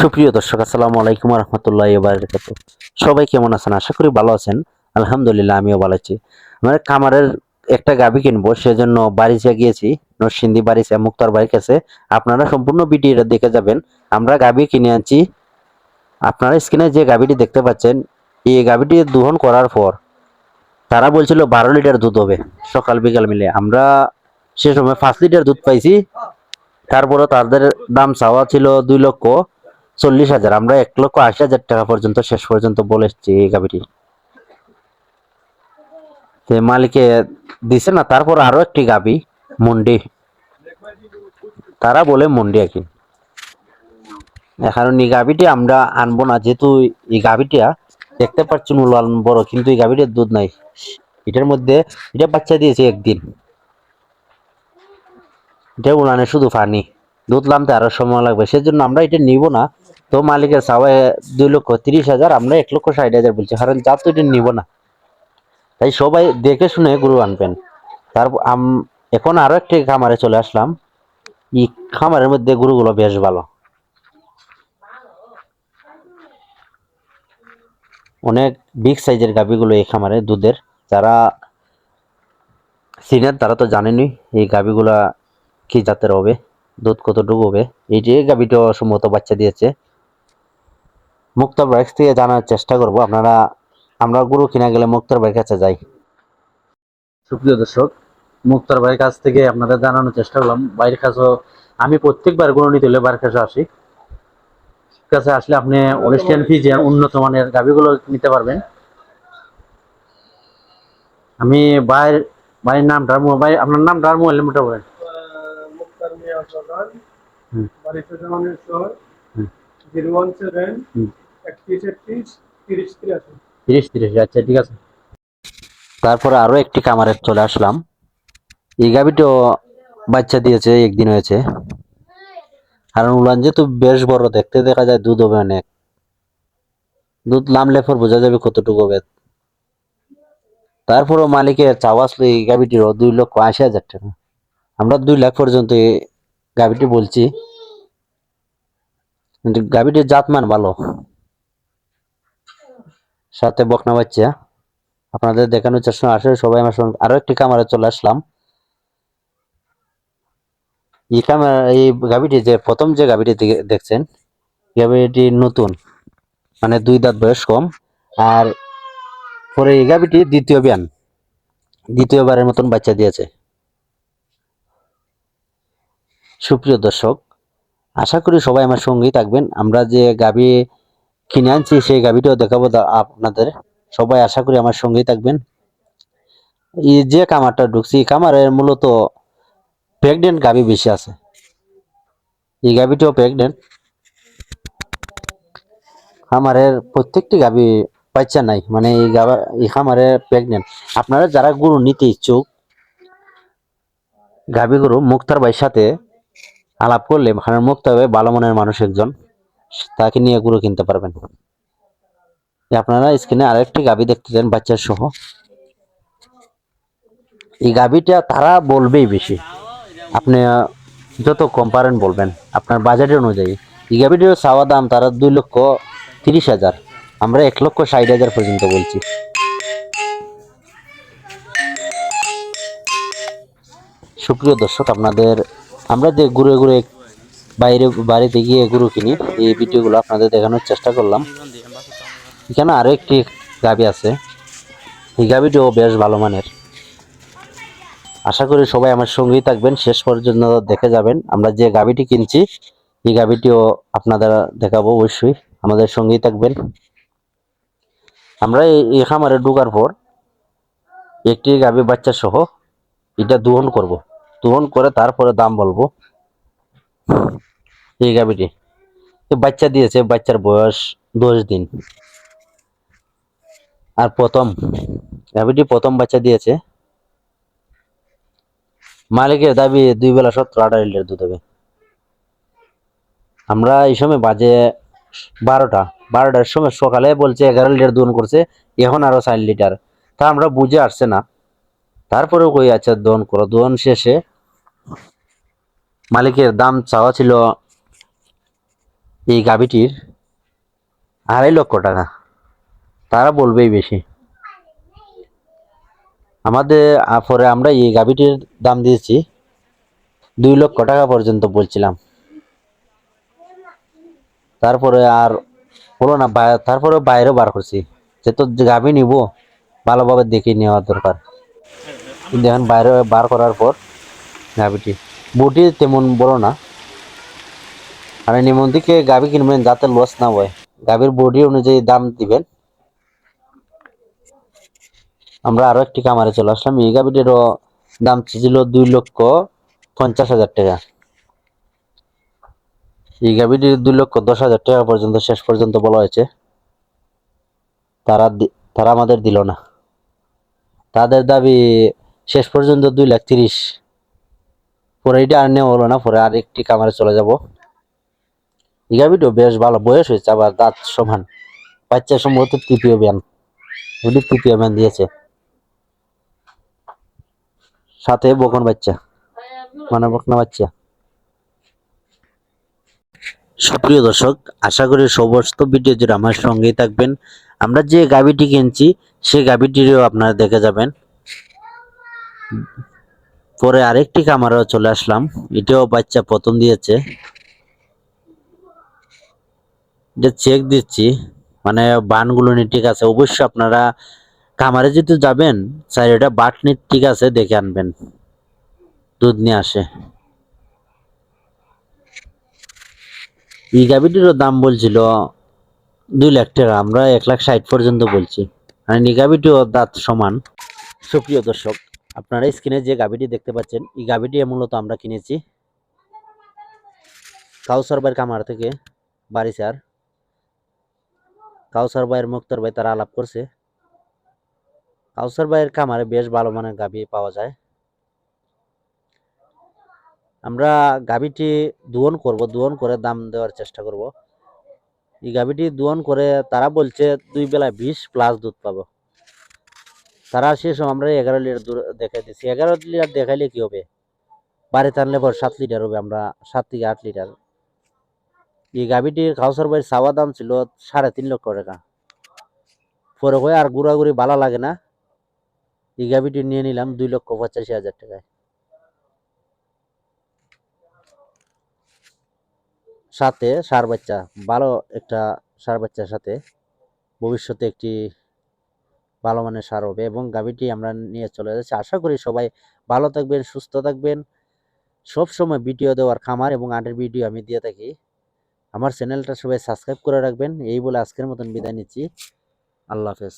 সুপ্রিয় দর্শক, আসসালামু আলাইকুম রহমতুল্লাহ বারাকাতু সবাই কেমন আছেন? আশা করি ভালো আছেন। আলহামদুলিল্লাহ, আমিও ভালো আছি। আমার কামারের একটা গাভি কিনবো, সেজন্য বাড়িতে গিয়েছি, নরসিংদী বাড়িতে, মুক্তার বাড়ির কাছে। আপনারা সম্পূর্ণ ভিডিওটা দেখে যাবেন। আমরা গাভি কিনে আনছি। আপনারা স্ক্রিনে যে গাভিটি দেখতে পাচ্ছেন, এই গাভিটি দোহন করার পর তারা বলছিল বারো লিটার দুধ হবে, সকাল বিকাল মিলে। আমরা সে সময় পাঁচ লিটার দুধ পাইছি। তারপরে তাদের দাম চাওয়া ছিল দুই লক্ষ। চল্লিশ হাজার। আমরা এক লক্ষ আশি হাজার টাকা পর্যন্ত, শেষ পর্যন্ত বলেছি এই গাভীটি। মালিকে দিছে না, তারপর আরও একটি গাভি, মুন্ডি। তারা বলে মুন্ডি আর কি। এখন এই গাভিটি আমরা আনব না, যেহেতু এই গাভিটা দেখতে পাচ্ছি উলান বড়, কিন্তু এই গাভিটার দুধ নাই। এটার মধ্যে, এটা বাচ্চা দিয়েছে একদিন। এটা উলানে শুধু পানি। দুধ নামতে আরও সময় লাগবে, সেজন্য আমরা এটা নিব না। তো মালিকের চাওয়া দুই লক্ষ তিরিশ হাজার, আমরা এক লক্ষ ষাট হাজার বলছি। কারণ যা তো এটা নিব না। তাই সবাই দেখে শুনে গরু আনবেন। তারপর এখন আরও একটি খামারে চলে আসলাম। এই খামারের মধ্যে গরুগুলো বেশ ভালো। অনেক বিগ সাইজের গাভিগুলো এই খামারে দুধের। যারা সিনিয়র, তারা তো জানেনই এই গাভিগুলা কি জাতের হবে, দুধ কতটুকু হবে। এই যে গাভিটা সম্ভবত বাচ্চা দিয়েছে। মুক্তার বাইক থেকে জানার চেষ্টা করব। আপনারা আমরা গরু কিনা গেলে মুক্তার ভাইয়ের কাছে যাই। সুপ্রিয় দর্শক মুক্তার ভাইয়ের কাছ থেকে আপনাদের জানানোর চেষ্টা করলাম। বাইরের কাছেও আমি প্রত্যেকবার গরু নিতে হলে বাইরের কাছে আসি। কাছে আসলে আপনি অনুষ্ঠান ফিজে উন্নত মানের গাভিগুলো নিতে পারবেন। আমি বাইর ভাইয়ের নামটা ভাই আপনার নামটা আর মোবাইল নাম্বারটা বলেন। হুম। Zero one seven. আচ্ছা তারপরে আরও একটি কামারে চলে আসলাম। এই বাচ্চা দিয়েছে, একদিন হয়েছে। উলান যেহেতু বেশ বড়, দেখতে দেখা যায় দুধ হবে অনেক। দুধ নামলে পর বোঝা যাবে কতটুকু হবে। তারপরও মালিকের চাওয়া আসলো এই গাভিটির দুই লক্ষ আশি হাজার টাকা। আমরা দুই লাখ পর্যন্ত এই গাভিটি বলছি। কিন্তু গাভিটির জাতমান ভালো। সাথে বকনা বাচ্চা। আপনাদের দেখানোর চেষ্টা আসলে সবাই আমার সঙ্গে আরও একটি কামারে চলে আসলাম। এই কামার এই গাভিটি যে, প্রথম যে গাভিটি দেখছেন গাভিটি নতুন মানে দুই দাঁত বয়স কম। আর পরে এই গাভিটি দ্বিতীয় বিয়ান দ্বিতীয়বারের মতন বাচ্চা দিয়েছে। সুপ্রিয় দর্শক, আশা করি সবাই আমার সঙ্গেই থাকবেন। আমরা যে গাভি কিনে আনছি, সেই গাভিটাও দেখাবো আপনাদের। সবাই আশা করি আমার সঙ্গেই থাকবেন। এই যে কামারটা ঢুকছি, এই কামারের মূলত প্রেগনেন্ট গাভি বেশি আছে। এই গাভিটাও প্রেগনেন্ট খামারের প্রত্যেকটি গাভি বাচ্চা নাই মানে এই গাভা এই খামারে প্রেগনেন্ট আপনারা যারা গরু নিতে ইচ্ছুক, গাভি গরু মুক্তার ভাইয়ের সাথে আলাপ করলে মুক্তার ভাই ভালো মনের মানুষ একজন। তাকে নিয়ে গরু কিনতে পারবেন। আপনারা স্ক্রিনে আরেকটি গাভি দেখতে চান, বাচ্চার সহ। এই গাভিটা তারা বলবেই বেশি। আপনি যত কম পারেন বলবেন, আপনার বাজেট অনুযায়ী। এই গাভিটির চাওয়া দাম তারা দুই লক্ষ তিরিশ হাজার। আমরা এক লক্ষ ষাট হাজার পর্যন্ত বলছি। সুপ্রিয় দর্শক, আপনাদের, আমরা যে ঘুরে ঘুরে বাইরে বাড়িতে গিয়ে গরু কিনি, এই ভিডিওগুলো আপনাদের দেখানোর চেষ্টা করলাম। এখানে আরও একটি গাভি আছে। এই গাভিটিও বেশ ভালো মানের। আশা করি সবাই আমার সঙ্গেই থাকবেন। শেষ পর্যন্ত দেখে যাবেন। আমরা যে গাভিটি কিনছি, এই গাভিটিও আপনাদের দেখাবো অবশ্যই। আমাদের সঙ্গেই থাকবেন। আমরা এই খামারে ঢোকার পর একটি গাভি বাচ্চা সহ এটা দোহন করব। দোহন করে তারপরে দাম বলব। এই গাভিটি। বাচ্চা দিয়েছে, বাচ্চার বয়স দশ দিন। আর প্রথম, গাভিটি প্রথম বাচ্চা দিয়েছে। মালিকের দাবি, দুই বেলা সত্তর আঠারো লিটার দুধ হবে। আমরা এই সময় বাজে বারোটা। বারোটার সময় সকালে বলছে, এগারো লিটার দোন করছে, এখন আরও চার লিটার। তা আমরা বুঝে আসছে না। তারপরেও কই আচ্ছা দোন করো। দোন শেষে মালিকের দাম চাওয়া ছিল এই গাভিটির আড়াই লক্ষ টাকা। তারা বলবেই বেশি। আমাদের পরে আমরা এই গাভিটির দাম দিয়েছি দুই লক্ষ টাকা পর্যন্ত বলছিলাম। তারপরে আর হলো না তারপরে বাইরে বার করছি। যে তো গাভি নিব, ভালোভাবে দেখে নেওয়া দরকার। এখন বাইরে বার করার পর গাভিটি বটি তেমন বড় না। আর নিমন থেকে গাভি কিনবেন যাতে লস না হয়। গাভীর বডি অনুযায়ী দাম দিবেন। আমরা আরও একটি কামারে চলে আসলাম। এই গাভিটিরও দাম ছিল দুই লক্ষ পঞ্চাশ হাজার টাকা। এই গাভীটির দুই লক্ষ দশ হাজার টাকা পর্যন্ত, শেষ পর্যন্ত বলা হয়েছে। তারা তারা আমাদের দিল না। তাদের দাবি শেষ পর্যন্ত দুই লাখ তিরিশ। পরে এটা আর নেওয়া হলো না, পরে আর একটি কামারে চলে যাব। গাভিটিও বেশ ভালো, বয়স হয়েছে, আবার দাঁত সমান। বাচ্চা সম্ভবত তৃতীয় ব্যান ওটি তৃতীয় ব্যান দিয়েছে। সাথে বকন বাচ্চা মানে বকনা বাচ্চা। সুপ্রিয় দর্শক, আশা করি সমস্ত ভিডিও জুড়ে আমার সঙ্গেই থাকবেন। আমরা যে গাভিটি কিনছি, সেই গাভিটিরও আপনারা দেখে যাবেন। পরে আরেকটি কামারেও চলে আসলাম। এটাও বাচ্চা প্রথম দিয়েছে। এটা চেক দিচ্ছি মানে বানগুলো নিয়ে ঠিক আছে, অবশ্যই আপনারা কামারে যদি যাবেন স্যার এটা বাটনি ঠিক আছে, দেখে আনবেন। দুধ নিয়ে আসে। এই গাভিটিরও দাম বলছিল দুই লাখ টাকা, আমরা এক লাখ ষাট পর্যন্ত বলছি। আর এই গাভিটিও দাঁত সমান। সুপ্রিয় দর্শক, আপনারা স্ক্রিনে যে গাভিটি দেখতে পাচ্ছেন, এই গাভিটি মূলত আমরা কিনেছি। কাউসার ভাইয়ের কামার থেকে বারিসার কাউসার ভাইয়ের মুক্তার ভাই তারা আলাপ করছে। কাউসার ভাইয়ের কামারে বেশ ভালো মানের গাভি পাওয়া যায়। আমরা গাভিটি দুয়ন করব, দুয়ন করে দাম দেওয়ার চেষ্টা করব। এই গাভিটি দুয়ন করে তারা বলছে দুই বেলা বিশ প্লাস দুধ পাবো। তারা শেষ আমরা এগারো লিটার দেখাই দিচ্ছি এগারো লিটার দেখাইলে কি হবে? বাড়িতে আনলে পর সাত লিটার হবে, আমরা সাত থেকে আট লিটার এই গাভিটির কাউসার ভাইয়ের চাওয়া দাম ছিল সাড়ে তিন লক্ষ টাকা। পরে হয়ে আর ঘুরাঘুরি ভালো লাগে না। এই গাভিটি নিয়ে নিলাম দুই লক্ষ পঁচাশি হাজার টাকায়। সাথে সার বাচ্চা, ভালো একটা সার বাচ্চার সাথে ভবিষ্যতে একটি ভালো মানের সার হবে এবং গাভিটি আমরা নিয়ে চলে যাচ্ছি। আশা করি সবাই ভালো থাকবেন, সুস্থ থাকবেন। সব সময় ভিডিও দেওয়ার খামার এবং আটের ভিডিও আমি দিয়ে থাকি। আমার চ্যানেলটা সবাই সাবস্ক্রাইব করে রাখবেন। এই বলে আজকের মতন বিদায় নিচ্ছি। আল্লাহ হাফেজ।